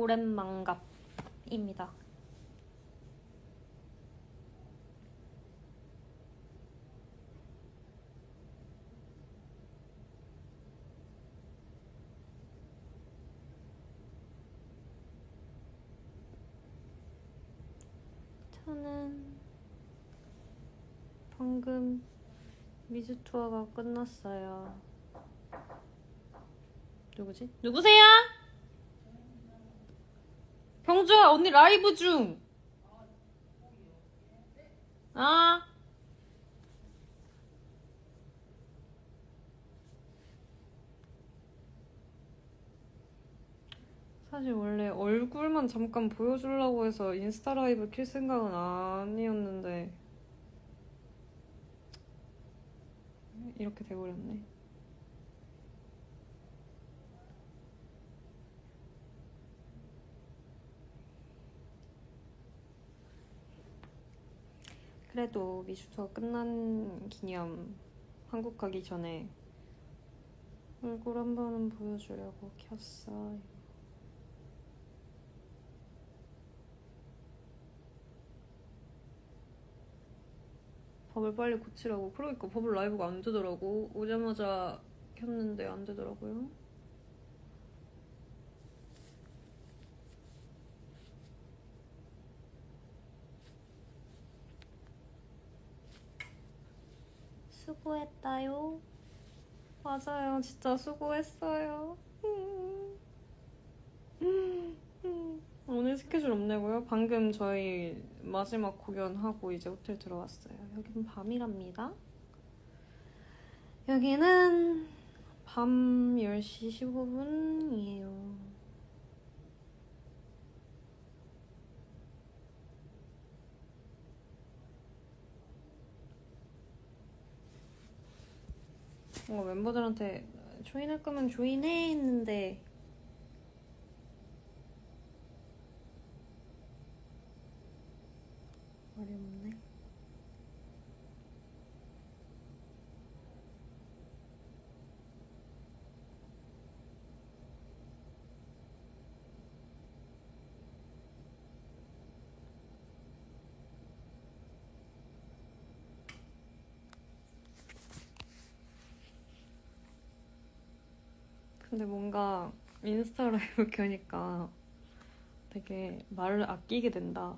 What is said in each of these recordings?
오랜만갑입니다. 저는 방금 미즈 투어가 끝났어요. 누구지? 누구세요? 언니 라이브 중. 아. 사실 원래 얼굴만 잠깐 보여주려고 해서 인스타 라이브 킬 생각은 아니었는데 이렇게 돼버렸네. 그래도 미슈터가 끝난 기념 한국 가기 전에 얼굴 한 번은 보여주려고 켰어요. 법을 빨리 고치라고. 그러니까 법을 라이브가 안 되더라고. 오자마자 켰는데 안 되더라고요. 수고했다요. 맞아요. 진짜 수고했어요. 오늘 스케줄 없냐고요? 방금 저희 마지막 공연하고 이제 호텔 들어왔어요. 여기는 밤이랍니다. 여기는 밤 10시 15분이에요. 뭔가 멤버들한테 조인할 거면 조인해 했는데 말이 없네. 근데 뭔가 인스타 라이브 켜니까 되게 말을 아끼게 된다.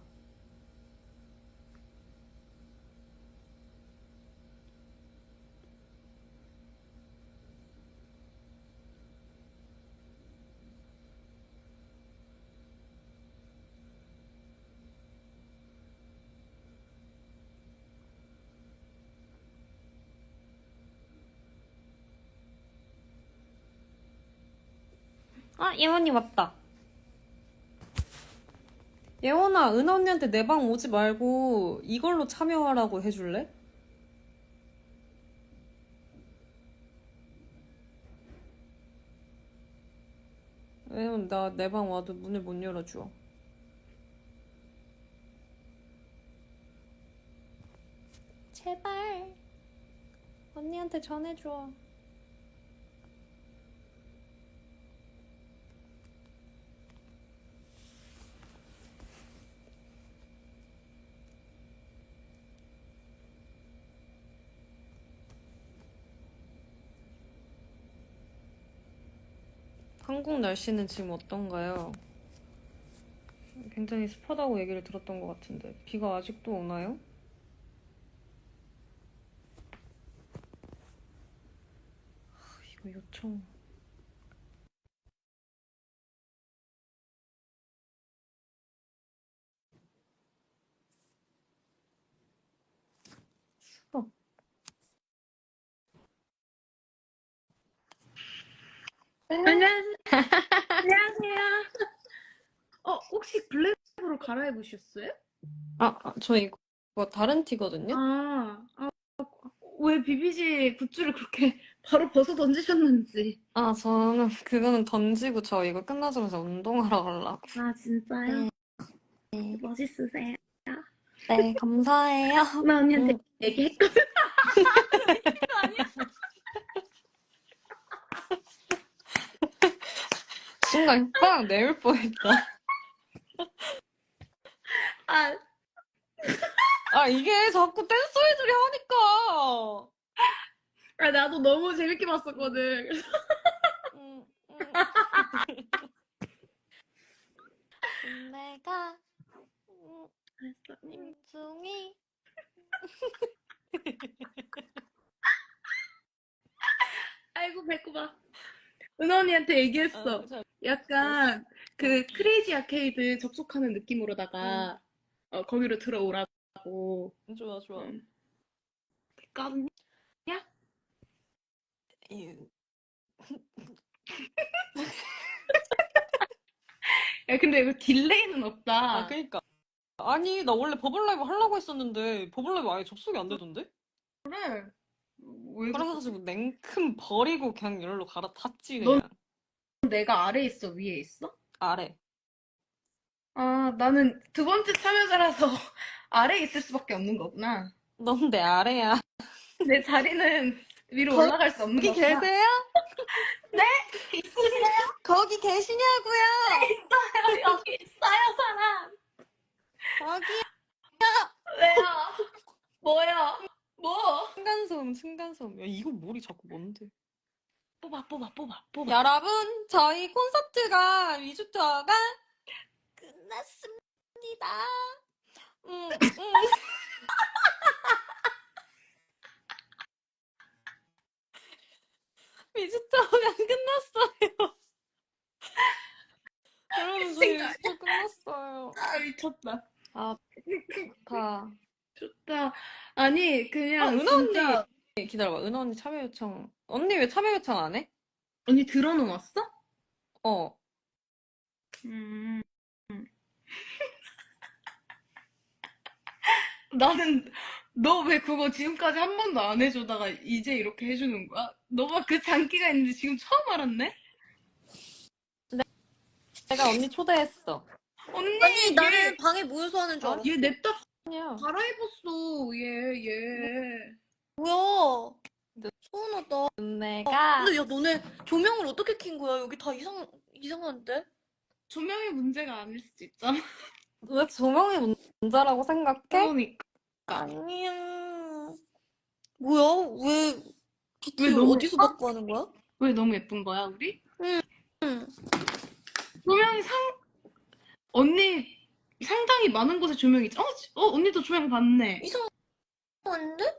아, 예원이 왔다. 예원아, 은하 언니한테 내 방 오지 말고 이걸로 참여하라고 해줄래? 왜냐면 나 내 방 와도 문을 못 열어줘. 제발. 언니한테 전해줘. 한국 날씨는 지금 어떤가요? 굉장히 습하다고 얘기를 들었던 것 같은데 비가 아직도 오나요? 하, 이거 요청 추워 안녕하세요. 안녕하세요. 어, 혹시 블랙으로 갈아입으셨어요? 아, 아, 저 이거 다른 티거든요? 아, 아, 왜 비비지 굿즈를 그렇게 바로 벗어 던지셨는지. 아, 저는 그거는 던지고 저 이거 끝나자마자 운동하러 가려고. 아, 진짜요? 네. 멋있으세요. 네, 감사해요. 나 언니한테 음. 얘기했거든. 순간 혓바닥 내밀 뻔했다. 아, 아 이게 자꾸 댄스 소리들이 하니까. 아, 나도 너무 재밌게 봤었거든. 그래서 음, 음. 내가 음, 임충이 아이고, 배꼽아. 은하 언니한테 얘기했어. 어, 자, 약간 그 크레이지 아케이드 접속하는 느낌으로다가 어, 거기로 들어오라고. 좋아 좋아. 음. 깜. 이- 야, 근데 이거 딜레이는 없다. 아 그니까. 아니 나 원래 버블 라이브 하려고 했었는데 버블 라이브 아예 접속이 안 되던데? 그래. 왜 그래? 그래가지고 냉큼 버리고 그냥 이리로 갈아탔지 넌- 그냥. 내가 아래에 있어, 위에 있어? 아래. 아, 나는 두 번째 참여자라서 아래에 있을 수밖에 없는 거구나. 넌 내 아래야. 내 자리는 위로 거기 올라갈 수 없는 거기 거구나. 계세요? 있으세요? 거기 계시냐고요? 여기 있어요, 사람. 거기 왜요? 뭐요? 뭐? 층간소음 층간소음. 야 이거 머리 자꾸 뭔데? 뽑아, 뽑아, 뽑아, 뽑아. 여러분 저희 콘서트가 2주 투어가 끝났습니다. 음, 음. 미주 투어가 끝났어요. 여러분 저희 미주 투어 끝났어요. 아, 미쳤다. 아 좋다. 좋다. 아니, 그냥 아, 은하 진짜 기다려봐. 은하 언니 참여 요청. 언니 왜 참여 요청 안 해? 언니 들어놓았어? 어. 음. 나는 너 왜 그거 지금까지 한 번도 안 해주다가 이제 이렇게 해주는 거야? 너가 그 장기가 있는데 지금 처음 알았네? 내가 언니 초대했어. 언니, 얘, 나는 방에 모여서 하는 줄 아, 알았어. 얘 냅다 아니야. 갈아입었어. 얘, 얘. 뭐야? 서운하다. 내가 근데 야 너네 조명을 어떻게 킨 거야? 여기 다 이상 이상한데? 조명의 문제가 아닐 수도 있잖아. 도대체 조명이 문제라고 생각해? 그러니까. 아니야. 뭐야? 왜왜 너무 어디서 예뻐? 받고 하는 거야? 왜 너무 예쁜 거야, 우리? 응. 조명이 상, 언니 상당히 많은 곳에 조명이 있지. 어, 지- 어, 언니도 조명 받네. 이상한데?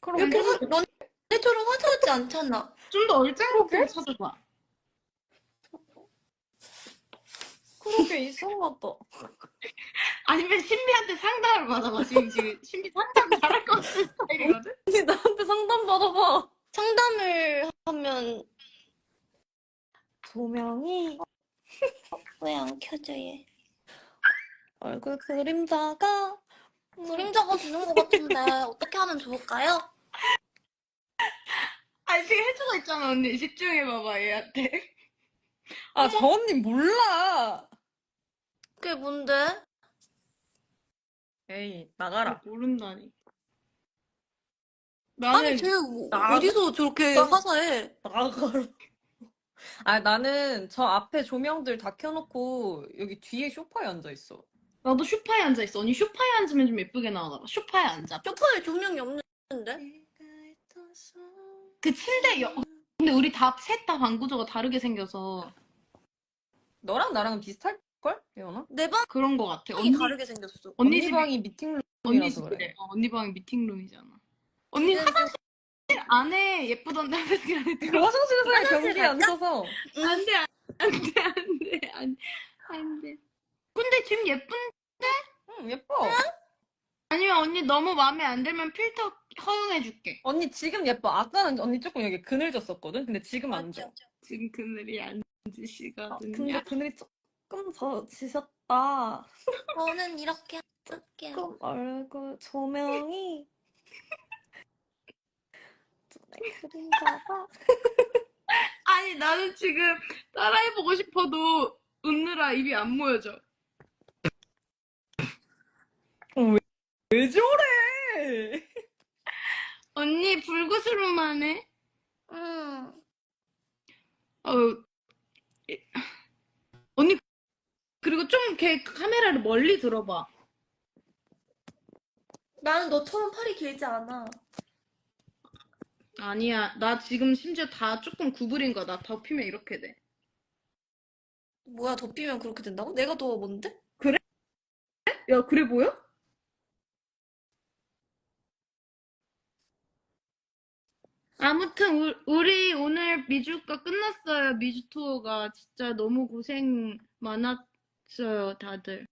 그럼 이렇게 뭐- 화, 너네처럼 화사하지 않잖아. 좀 더 얼짱하게? 찾아봐. 그러게 이상하다. 아니면 신비한테 상담을 받아봐. 지금, 지금 신비 상담 잘할 것 같은 스타일이거든? 언니 나한테 상담 받아봐. 상담을 하면 조명이 왜 안 켜져 얘? 얼굴 그림자가 그림자가 되는 것 같은데 어떻게 하면 좋을까요? 아니, 지금 해주고 있잖아, 언니. 집중해봐봐, 얘한테. 아 저 언니 몰라. 그게 뭔데? 에이 나가라. 모른다니. 아니 나는, 쟤 어- 나- 어디서 저렇게 나- 화사해? 나가라. 아 나는 저 앞에 조명들 다 켜놓고 여기 뒤에 소파에 앉아 있어. 나도 쇼파에 앉아 있어. 언니 쇼파에 앉으면 좀 예쁘게 나오나 봐. 쇼파에 앉아. 소파에 조명이 없는데? 그 침대, 여... 근데 우리 다, 셋다 방 구조가 다르게 생겨서 너랑 나랑은 비슷할 걸? 예원아? 내 방이 그런 것 같아. 언니, 다르게 생겼어. 언니 언니 집이, 방이 미팅룸이라서 언니 집이래. 그래. 어, 언니 방이 미팅룸이잖아. 언니 화장실 안에 예쁘던데 화장실 안에 들어. 화장실에서 그냥 화장실 변기에 갈까? 앉아서 안 돼, 안 돼, 안 돼, 안, 안 돼. 근데 지금 예쁜, 응 예뻐. 아니면 언니 너무 마음에 안 들면 필터 허용해줄게. 언니 지금 예뻐. 아까는 언니 조금 여기 그늘졌었거든. 근데 지금 안 져. 지금 그늘이 안 아, 지시거든요. 근데 그늘이 조금 더 지셨다. 저는 이렇게 할게요. 조금 얼굴 조명이 눈에 그림자가 아니, 나는 지금 따라해보고 싶어도 웃느라 입이 안 모여져. 왜 저래? 언니 불구스름만 해. 응. 어, 이렇게 카메라를 멀리 들어봐. 나는 너처럼 팔이 길지 않아. 아니야. 나 지금 심지어 다 조금 구부린 거야. 나 덮이면 이렇게 돼. 뭐야, 덮이면 그렇게 된다고? 내가 더 뭔데? 야, 그래 보여? 아무튼 우- 우리 오늘 미주가 끝났어요. 미주 투어가 진짜 너무 고생 많았어요, 다들.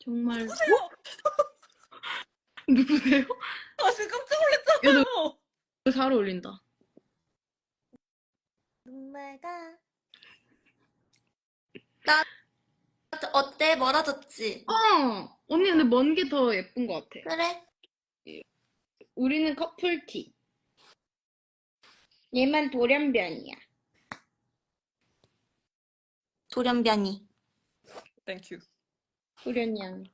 정말 누구세요? 누구세요? 아, 지금 깜짝 놀랐잖아요. 잘 어울린다. 눈매가. 나, 어때? 멀어졌지? 어, 언니 근데 먼 게 더 예쁜 것 같아. 그래? 우리는 커플티. 얘만 돌연변이야. 돌연변이. 땡큐. 돌연양.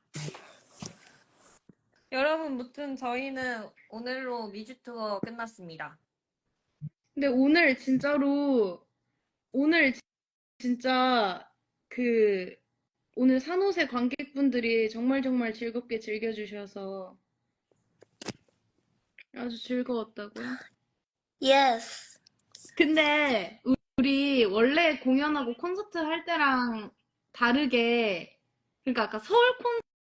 여러분, 무튼 저희는 오늘로 미주 투어 끝났습니다. 근데 오늘 진짜로 오늘 지- 진짜 그 오늘 산호세 관객분들이 정말 정말 즐겁게 즐겨주셔서 아주 즐거웠다고요. Yes. 근데 우- 우리 원래 공연하고 콘서트 할 때랑 다르게 그러니까 아까 서울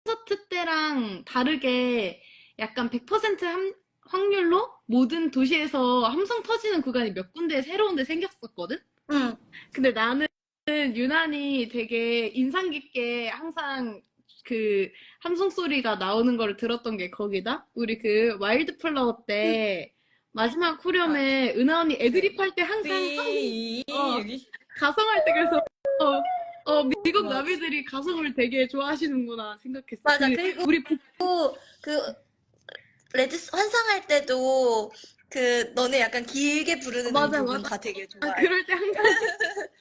콘서트 때랑 다르게 약간 100% 함- 확률로 모든 도시에서 함성 터지는 구간이 몇 군데 새로운 데 생겼었거든? 응. 근데 나는 유난히 되게 인상 깊게 항상 그 함성 소리가 나오는 거를 들었던 게 거기다. 우리 그 와일드 플라워 때 마지막 후렴에 은하 언니 애드립 할 때 항상 삐, 어. 가성할 때 그래서 어, 어 미국 맞아. 남이들이 가성을 되게 좋아하시는구나 생각했어. 맞아. 그 그리고 우리 복- 또, 그, 레드 환상할 때도, 그, 너네 약간 길게 부르는 맞아, 부분 맞아. 다 되게 아, 좋아해. 그럴 때 항상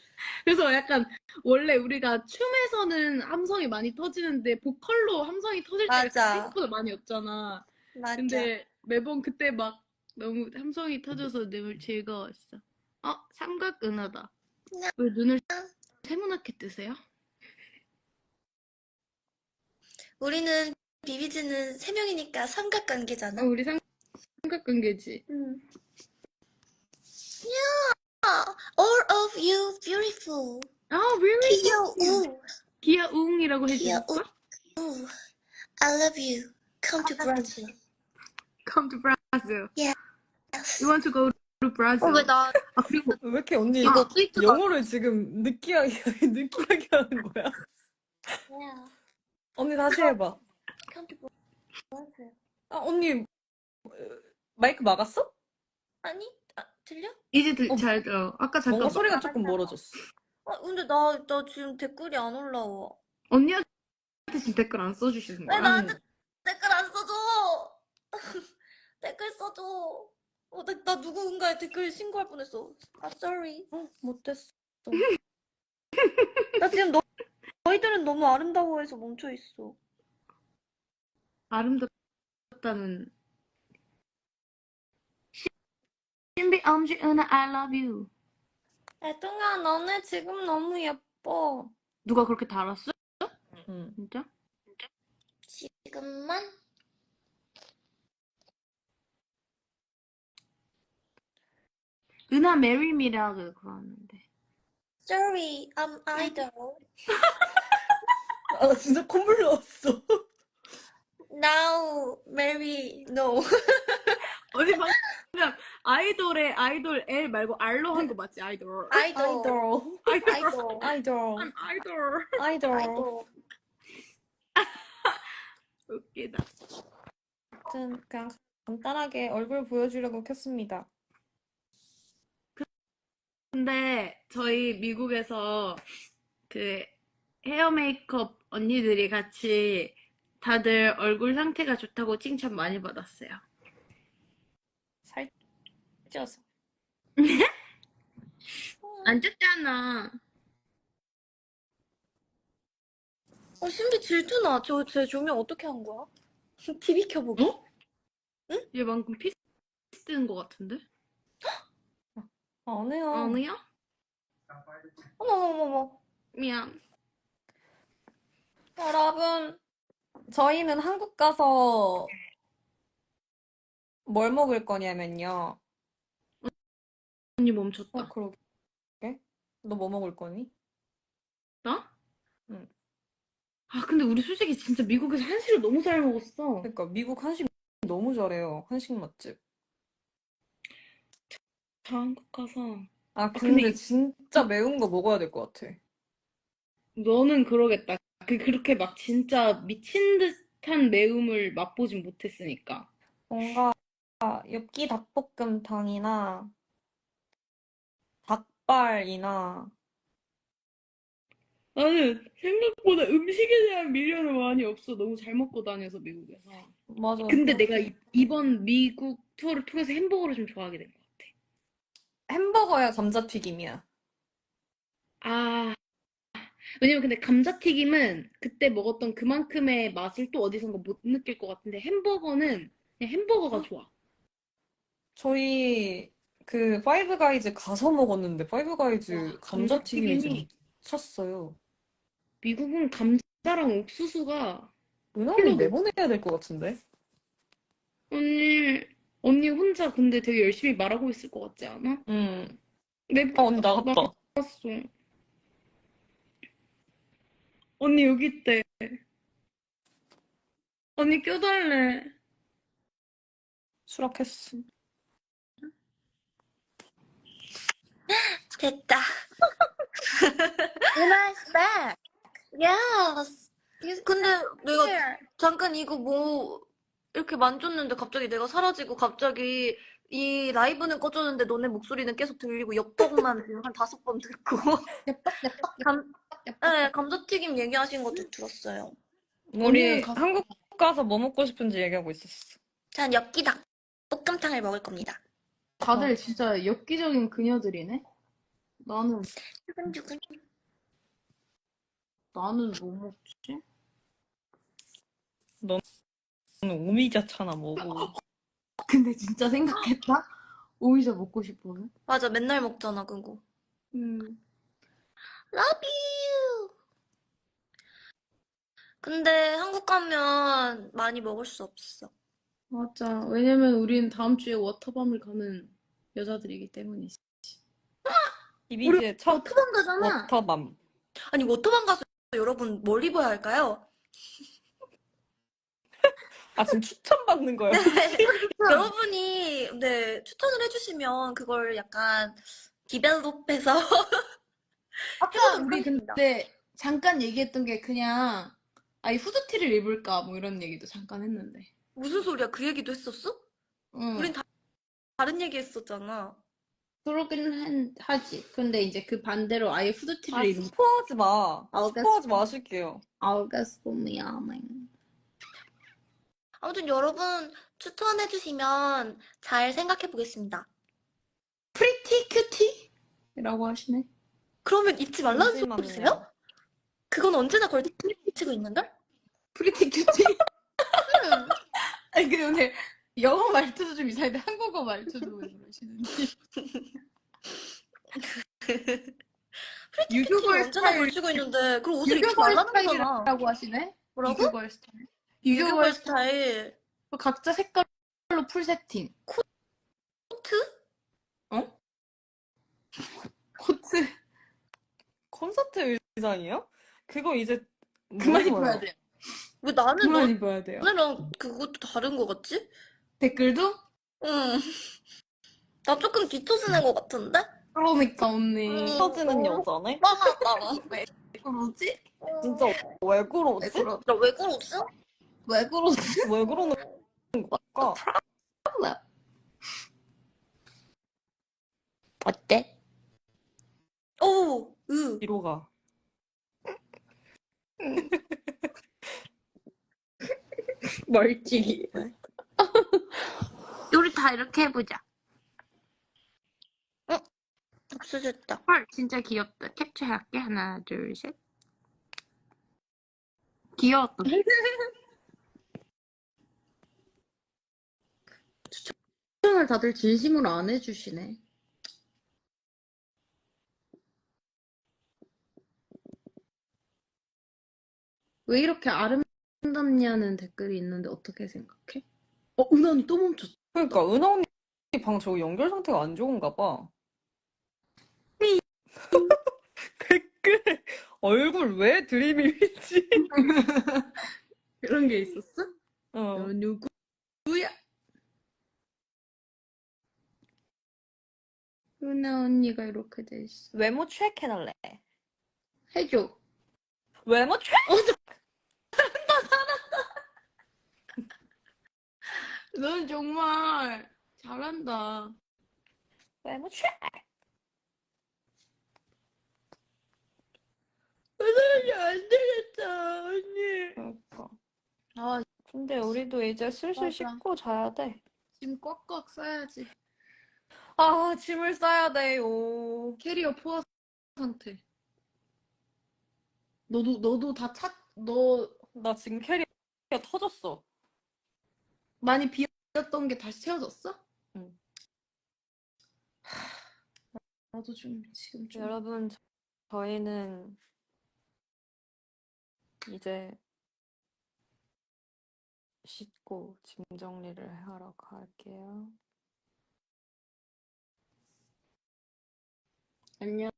그래서 약간 원래 우리가 춤에서는 함성이 많이 터지는데 보컬로 함성이 터질 때가 맞아. 생각보다 많이 없잖아. 맞아. 근데 매번 그때 막 너무 함성이 터져서 늘 즐거웠어. 어, 삼각 은하다. 네. 왜 눈을 세모나게 뜨세요? 우리는 비비즈는 세 명이니까 어, 삼각관계잖아. 우리 삼, 삼각관계지. 응. 야, all of you beautiful. 아, really? 귀여워. 기아웅이라고 귀여워. 해주셨어? I love you. Come to Brazil. Come to Brazil. Yes. You want to go to Brazil? 어, 왜 나 아, 그리고 왜 이렇게 언니 이거 트위터가 영어를 지금 느끼하게, 느끼하게 하는 거야? 아니야. 언니 다시 해봐. Come to Brazil. 아, 언니, 어, 마이크 막았어? 아니? 아, 들려? 이제 들, 어, 잘 들어. 아까 잠깐 뭔가 소리가 조금 멀어졌어. 아, 근데 나, 나 지금 댓글이 안 올라와. 언니한테 지금 댓글 안 써주시는 왜 거야? 나한테 댓글 안 써줘? 댓글 써줘. 어, 나, 나 누군가의 댓글 신고할 뻔했어. 아, sorry. 어, 못됐어. 나 지금 너, 너희들은 너무 아름다워해서 멈춰 있어. 아름답다는 신비 엄지 은하 I love you. 애동아, 너네 지금 너무 예뻐. 누가 그렇게 달았어? 응. 진짜? 지금만? 은하 marry me라고 그러는데. Sorry, I'm idol. 아, 나 진짜 콧물 나왔어. Now, marry, no. 어디 방금 아이돌의 아이돌 L 말고 R로 한 거 맞지? 아이돌. 아이돌. 아이돌. 아이돌. 아이돌. I'm 아이돌. 아이돌. 아이돌. 웃기다. 아무튼 그냥 간단하게 얼굴 보여주려고 켰습니다. 근데 저희 미국에서 그 헤어 메이크업 언니들이 같이 다들 얼굴 상태가 좋다고 칭찬 많이 받았어요. 살쪄서. 안 쪘잖아. 어, 신비 질투나. 저, 제 조명 어떻게 한 거야? TV 켜보고. 어? 얘 방금 피스 뜬거 같은데? 안 해요. 아니야? 어머머머머. 미안. 여러분, 저희는 한국 가서 뭘 먹을 거냐면요. 언니 멈췄다. 어, 그러게. 너 뭐 먹을 거니? 나? 응. 아, 근데 우리 솔직히 진짜 미국에서 한식을 너무 잘 먹었어. 그러니까 미국 한식 너무 잘해요. 한식 맛집. 저 한국 가서. 아, 근데 근데 이- 진짜 매운 거 먹어야 될 것 같아. 너는 그러겠다. 그, 그렇게 막 진짜 미친 듯한 매움을 맛보진 못했으니까. 뭔가 엽기 닭볶음탕이나 닭발이나 나는 생각보다 음식에 대한 미련은 많이 없어. 너무 잘 먹고 다녀서 미국에서. 맞아. 근데 내가 이, 이번 미국 투어를 통해서 햄버거를 좀 좋아하게 된 것 같아. 햄버거야 감자튀김이야. 아, 왜냐면 근데 감자튀김은 그때 먹었던 그만큼의 맛을 또 어디선가 못 느낄 것 같은데 햄버거는 그냥 햄버거가 좋아. 저희 그 파이브 가이즈 가서 먹었는데 파이브 가이즈 와, 감자튀김이 감자튀김이- 미쳤어요. 미국은 감자랑 옥수수가 은하를 내보내야 될 것 같은데? 언니 언니 혼자 근데 되게 열심히 말하고 있을 것 같지 않아? 응. 내 아, 언니 나갔다. 봤어. 언니 여기 있대. 언니 껴달래. 수락했어. 됐다. Nice back. Yes. 근데 내가 잠깐 이거 뭐 이렇게 만졌는데 갑자기 내가 사라지고 갑자기 이 라이브는 꺼졌는데 너네 목소리는 계속 들리고 엽떡만 지금 한 다섯 번 듣고 감, 네, 감자튀김 얘기하신 것도 들었어요. 우리 언니는 가서- 한국 가서 뭐 먹고 싶은지 얘기하고 있었어. 전 엽기 닭 볶음탕을 먹을 겁니다. 다들 진짜 엽기적인 그녀들이네. 나는 두근두근. 나는 뭐 먹지? 너는 오미자차나 먹어. 근데 진짜 생각했다? 오이자 먹고 싶어서. 맞아, 맨날 먹잖아, 그거. 음. Love you. 근데 한국 가면 많이 먹을 수 없어. 맞아. 왜냐면 우린 다음 주에 워터밤을 가는 여자들이기 때문이지. 이비지의 첫 워터밤 가잖아. 워터밤. 아니, 워터밤 가서 여러분 뭘 입어야 할까요? 아, 지금 추천받는 거예요? 여러분이 네 추천을 해주시면 그걸 약간 디벨롭해서 아까 우리. 근데 잠깐 얘기했던 게 그냥 아이 후드티를 입을까 뭐 이런 얘기도 잠깐 했는데. 무슨 소리야? 그 얘기도 했었어? 응. 우린 다, 다른 얘기 했었잖아. 그러긴 한- 하지. 근데 이제 그 반대로 아예 아, 후드티를 입는 스포하지 마. 알겠어. 스포하지 마실게요. 알겠어, 미안해. 아무튼 여러분 추천해 주시면 잘 생각해 보겠습니다. 프리티 큐티라고 하시네. 그러면 잊지 말라는. 소리세요? 그건 언제나 걸치고 있는걸? 프리티 큐티? 아니 근데 오늘 영어 말투도 좀 이상한데 한국어 말투도 왜 그러시는지. 유교벌 언제나 스타일, 걸치고 있는데 그럼 옷을 유교벌 거잖아. 스타일이라고 하시네? 뭐라고? 유교벌 스타일. 유교벌 유교벌 스타일 각자 색깔로 풀 세팅. 코트? 코트 콘서트 의상이요? 그거 이제 그만? 입어야 돼요. 왜 나는 그만 입어야 돼요. 너네랑 그것도 다른 거 같지? 댓글도? 응. 나 조금 뒤처지는 것 같은데? 그러니까 언니. 음. 터지는 여자네? 왜 그러지? 진짜 왜 그러지? 그러- 나왜 그러지? 왜 그러지? 왜 그러는 걸까? 어때? 오, 으. 뒤로 가. 멀찍이. 우리 다 이렇게 해보자. 없어졌다. 헐, 진짜 귀엽다. 캡처할게. 하나, 둘, 셋. 귀여웠다. 추천을 다들 진심으로 안 해주시네. 왜 이렇게 아름답냐는 댓글이 있는데 어떻게 생각해? 어, 은하 언니 또 멈췄어. 그러니까 은하 언니 방 저거 연결 상태가 안 좋은가 봐. 댓글에 얼굴 왜 들이밀지? 그런 게 있었어? 어. 너 누구야? 은하 언니가 이렇게 돼 있어. 외모 체크해달래. 해줘. 외모 체크? 넌 정말 잘한다. 외모. 은하 언니 안 되겠다, 언니. 그러니까. 아, 근데 우리도 이제 슬슬 맞아. 씻고 자야 돼. 짐 꽉꽉 싸야지. 아, 짐을 싸야 돼요. 캐리어 포화 상태. 너도, 너도 다 찼, 너나 지금 캐리어 터졌어. 많이 비었던 게 다시 채워졌어? 응. 하, 나도 좀 지금 좀 여러분, 저- 저희는 이제 씻고 짐 정리를 하러 갈게요. 안녕.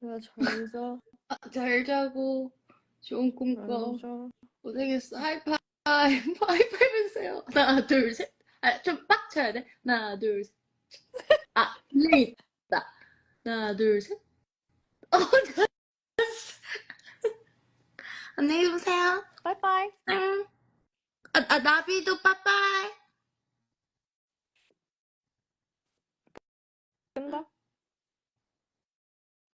왜잘 자? 아, 잘 자고 좋은 꿈잘 꿔. 자. 고생했어. 하이파이브. 하이파이브 해주세요. 하나, 둘, 셋. 아, 좀 빡 쳐야 돼. 하나, 둘, 셋. 아, 릴레이 있다. 하나, 둘, 셋. 어. 안녕히 주무세요. 바이바이. 응. 아, 아, 나비도 빠빠이. 끈다.